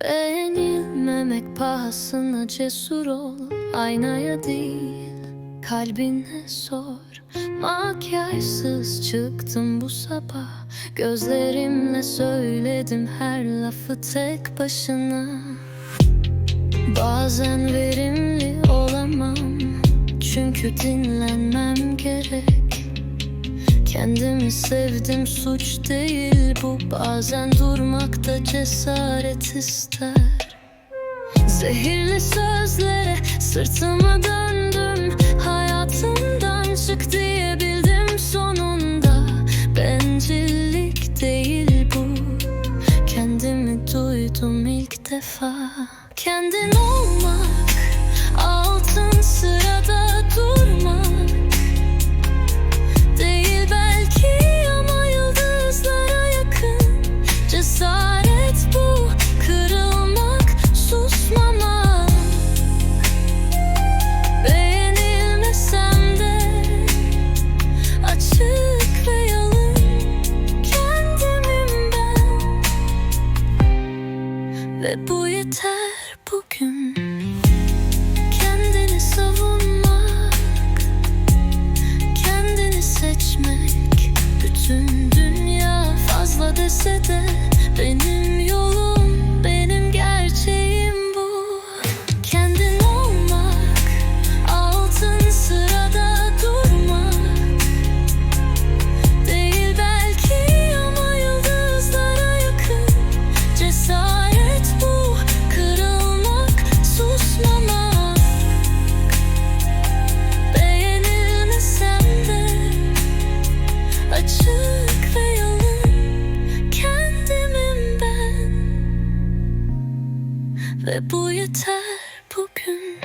Beğenilmemek pahasına cesur ol. Aynaya değil kalbine sor. Makyajsız çıktım bu sabah. Gözlerimle söyledim her lafı tek başına. Bazen verimli olamam. Çünkü dinlenmem gerek Kendimi sevdim suç değil bu. Bazen durmak da cesaret ister. Zehirli sözlere sırtımı döndüm. Hayatımdan çık diyebildim sonunda. Bencillik değil bu. Kendimi duydum ilk defa. Kendin olmak Ve bu yeter bugün. Kendini savunmak Kendini seçmek. Bütün dünya fazla dese de Benim Ve bu yeter bugün